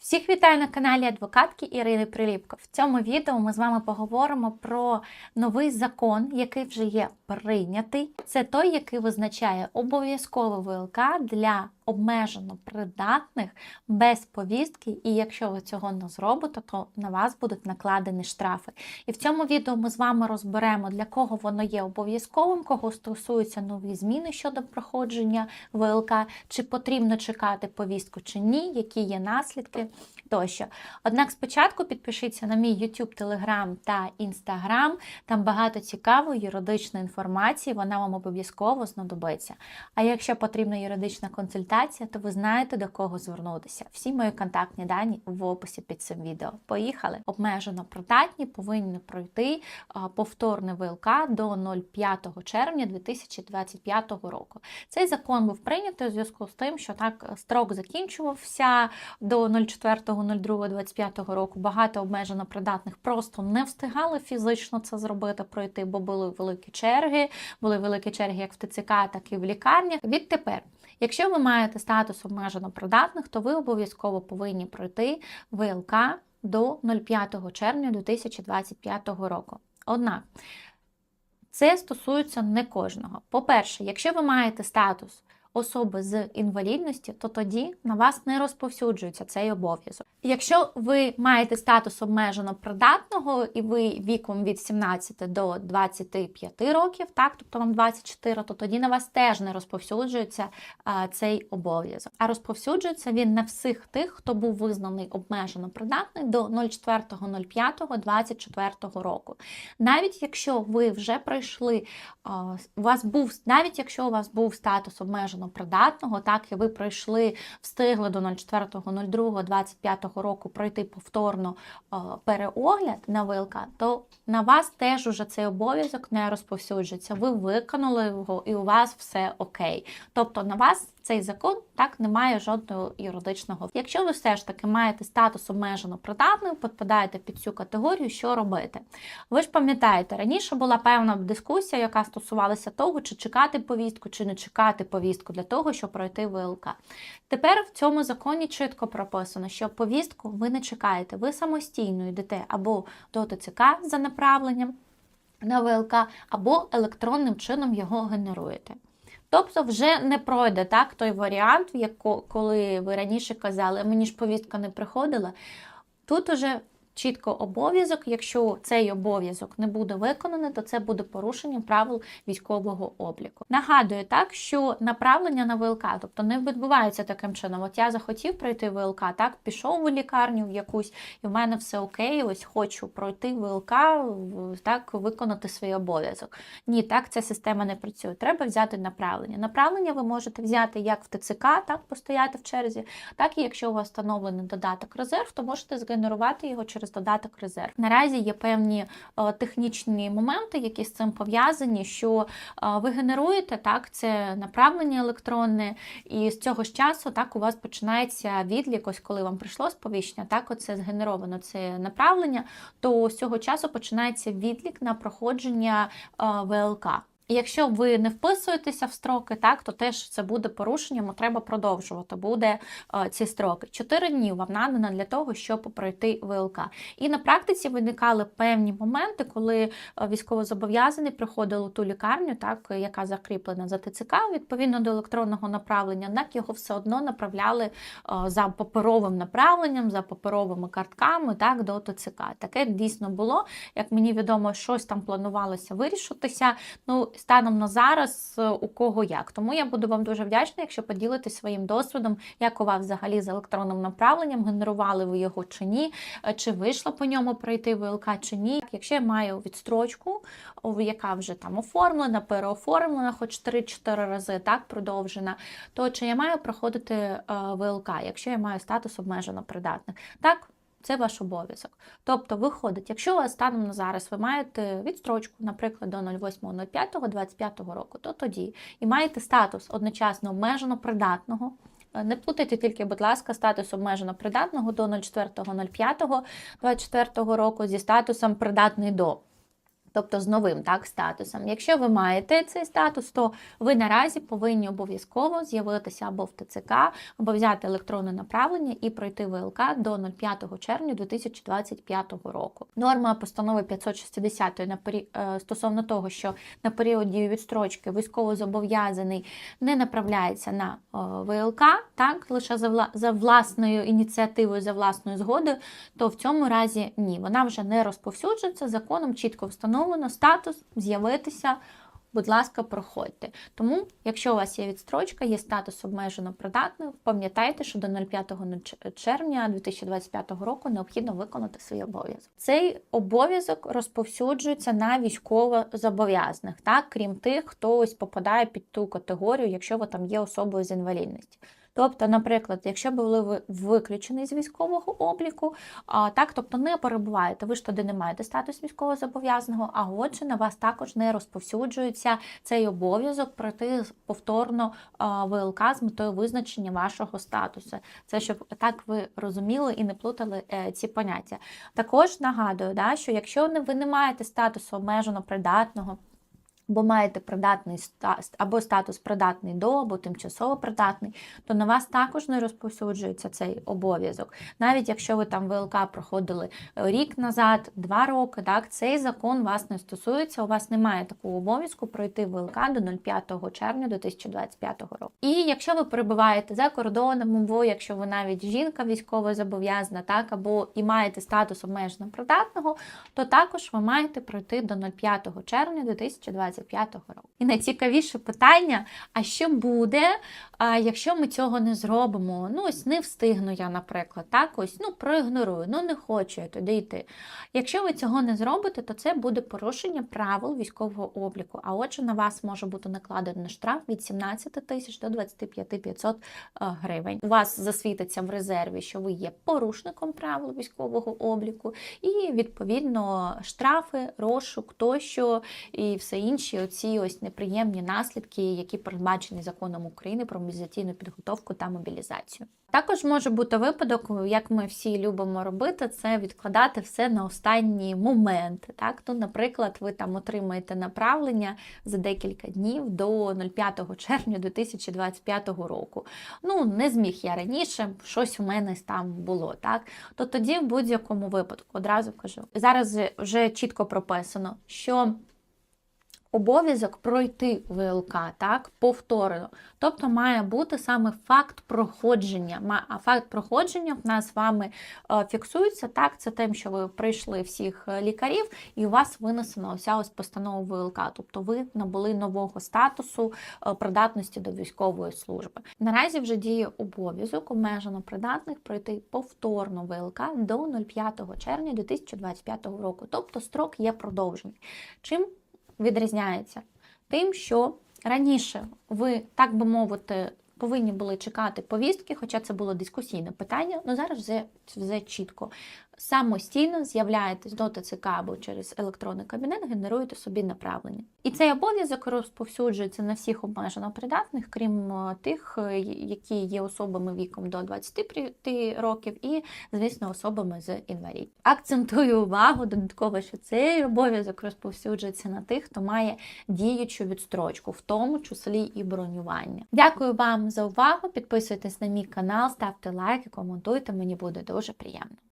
Всіх вітаю на каналі адвокатки Ірини Приліпко. В цьому відео ми з вами поговоримо про новий закон, який вже є прийнятий. Це той, який визначає обов'язкове ВЛК для обмежено придатних без повістки. І якщо ви цього не зробите, то на вас будуть накладені штрафи. І в цьому відео ми з вами розберемо, для кого воно є обов'язковим, кого стосуються нові зміни щодо проходження ВЛК, чи потрібно чекати повістку чи ні, які є наслідки тощо. Однак спочатку підпишіться на мій YouTube, Telegram та Instagram. Там багато цікавої юридичної інформації, вона вам обов'язково знадобиться. А якщо потрібна юридична консультація, то ви знаєте до кого звернутися. Всі мої контактні дані в описі під цим відео. Поїхали! Обмежено придатні повинні пройти повторне ВЛК до 05 червня 2025 року. Цей закон був прийнятий у зв'язку з тим, що так строк закінчувався до 04.02.25 року. Багато обмежено придатних просто не встигали фізично це зробити, пройти, бо були великі черги, були великі черги як в ТЦК, так і в лікарнях. Відтепер, якщо ви маєте статус обмежено придатних, то ви обов'язково повинні пройти ВЛК до 05 червня 2025 року. Однак це стосується не кожного. По-перше, якщо ви маєте статус особи з інвалідності, то тоді на вас не розповсюджується цей обов'язок. Якщо ви маєте статус обмежено придатного і ви віком від 17 до 25 років, так, тобто вам 24, то тоді на вас теж не розповсюджується а, цей обов'язок. А розповсюджується він на всіх тих, хто був визнаний обмежено придатний до 04.05.24 року. Навіть якщо ви вже пройшли, а, у вас був навіть якщо у вас був статус обмежено придатного, так і ви пройшли, встигли до 04.02.25 року пройти повторно переогляд на ВЛК, то на вас теж уже цей обов'язок не розповсюджується. Ви виконали його і у вас все окей. Тобто на вас цей закон так не має жодного юридичного. Якщо ви все ж таки маєте статус обмежено придатним, підпадаєте під цю категорію, що робити? Ви ж пам'ятаєте, раніше була певна дискусія, яка стосувалася того, чи чекати повістку, чи не чекати повістку для того, щоб пройти ВЛК. Тепер в цьому законі чітко прописано, що повістку ви не чекаєте, ви самостійно йдете або до ТЦК за направленням на ВЛК, або електронним чином його генеруєте. Тобто вже не пройде так той варіант, як коли ви раніше казали, мені ж повістка не приходила. Тут уже чітко обов'язок. Якщо цей обов'язок не буде виконаний, то це буде порушенням правил військового обліку. Нагадую так, що направлення на ВЛК, тобто не відбувається таким чином. От я захотів пройти ВЛК, так пішов у лікарню в якусь, і в мене все окей. Ось хочу пройти ВЛК, так виконати свій обов'язок. Ні, так ця система не працює. Треба взяти направлення. Направлення ви можете взяти як в ТЦК, так постояти в черзі, так і якщо у вас встановлений додаток резерв, то можете згенерувати його через додаток резерв. Наразі є певні е, технічні моменти, які з цим пов'язані, що е, ви генеруєте так, це направлення електронне, і з цього ж часу так у вас починається відлік, ось коли вам прийшло сповіщення, так оце згенеровано це направлення, то з цього часу починається відлік на проходження е, ВЛК. І якщо ви не вписуєтеся в строки, так то теж це буде порушенням, треба продовжувати буде е, ці строки. Чотири дні вам надано для того, щоб пройти ВЛК. І на практиці виникали певні моменти, коли військовозобов'язаний приходив у ту лікарню, так яка закріплена за ТЦК, відповідно до електронного направлення, однак його все одно направляли е, за паперовим направленням, за паперовими картками, так до ТЦК. Таке дійсно було. Як мені відомо, щось там планувалося вирішитися. Ну, станом на зараз е, у кого як. Тому я буду вам дуже вдячна, якщо поділитесь своїм досвідом, як у вас взагалі з електронним направленням, генерували ви його чи ні, е, чи вийшло по ньому пройти ВЛК чи ні. Якщо я маю відстрочку, яка вже там оформлена, переоформлена, хоч 3-4 рази так продовжена, то чи я маю проходити е, ВЛК, якщо я маю статус обмежено придатних? Так. Це ваш обов'язок. Тобто, виходить, якщо вас станом на зараз ви маєте відстрочку, наприклад, до 08.05.25 року, то тоді і маєте статус одночасно обмежено придатного. Не плутайте тільки, будь ласка, статус обмежено придатного до 04.05.24 року зі статусом придатний до. Тобто з новим так статусом. Якщо ви маєте цей статус, то ви наразі повинні обов'язково з'явитися або в ТЦК, або взяти електронне направлення і пройти ВЛК до 05 червня 2025 року. Норма постанови 560 на пері... е, стосовно того, що на період дії відстрочки військовозобов'язаний не направляється на е, ВЛК, так лише за, вла... за власною ініціативою, за власною згодою, то в цьому разі ні, вона вже не розповсюджується. Законом чітко встановлено статус з'явитися. Будь ласка, проходьте. Тому, якщо у вас є відстрочка, є статус обмежено придатний, пам'ятайте, що до 05 червня 2025 року необхідно виконати свій обов'язок. Цей обов'язок розповсюджується на військовозобов'язаних, так, крім тих, хто ось попадає під ту категорію, якщо ви там є особою з інвалідністю. Тобто, наприклад, якщо були ви виключені з військового обліку, а, так, тобто не перебуваєте, ви ж тоді не маєте статус військовозобов'язаного, а отже, на вас також не розповсюджується цей обов'язок пройти повторно ВЛК з метою визначення вашого статусу. Це щоб так ви розуміли і не плутали е, ці поняття. Також нагадую, да, що якщо ви не маєте статусу обмежено придатного, або маєте придатний або статус придатний до, або тимчасово придатний, то на вас також не розповсюджується цей обов'язок. Навіть якщо ви там ВЛК проходили е, рік назад, два роки, так цей закон вас не стосується. У вас немає такого обов'язку пройти ВЛК до 05 червня 2025 року. І якщо ви перебуваєте за кордоном, або якщо ви навіть жінка військово зобов'язана, так або і маєте статус обмежено придатного, то також ви маєте пройти до 05 червня 2025 року. І найцікавіше питання: а що буде, якщо ми цього не зробимо? Ну, ось не встигну я, наприклад, так, ось ну проігнорую, ну не хочу я туди йти. Якщо ви цього не зробите, то це буде порушення правил військового обліку. А отже, на вас може бути накладено штраф від 17 тисяч до 25 500 е, гривень. У вас засвітиться в резерві, що ви є порушником правил військового обліку, і відповідно штрафи, розшук тощо і все інші оці ось неприємні наслідки, які передбачені законом України про мобілізаційну підготовку та мобілізацію. Також може бути випадок, як ми всі любимо робити, це відкладати все на останні моменти. Так, то, наприклад, ви там отримаєте направлення за декілька днів до 05 червня 2025 року. Ну, не зміг я раніше, щось у мене там було. Так, то тоді, в будь-якому випадку, одразу кажу, зараз вже чітко прописано, що обов'язок пройти ВЛК, так, повторно. Тобто має бути саме факт проходження. А факт проходження в нас з вами е, фіксується, так, це тим, що ви прийшли всіх е, лікарів, і у вас винесена ося ось постанова ВЛК. Тобто ви набули нового статусу е, придатності до військової служби. Наразі вже діє обов'язок обмежено придатних пройти повторно ВЛК до 05 червня 2025 року. Тобто строк є продовжений. Чим відрізняється? Тим, що раніше ви, так би мовити, повинні були чекати повістки, хоча це було дискусійне питання, але зараз вже, вже чітко. Самостійно з'являєтесь до ТЦК або через електронний кабінет, генеруєте собі направлення. І цей обов'язок розповсюджується на всіх обмежено придатних, крім е, тих, е, які є особами віком до 25 років, і, звісно, особами з інвалідністю. Акцентую увагу додатково, що цей обов'язок розповсюджується на тих, хто має діючу відстрочку, в тому числі і бронювання. Дякую за увагу. Підписуйтесь на мій канал, ставте лайки, коментуйте, мені буде дуже приємно.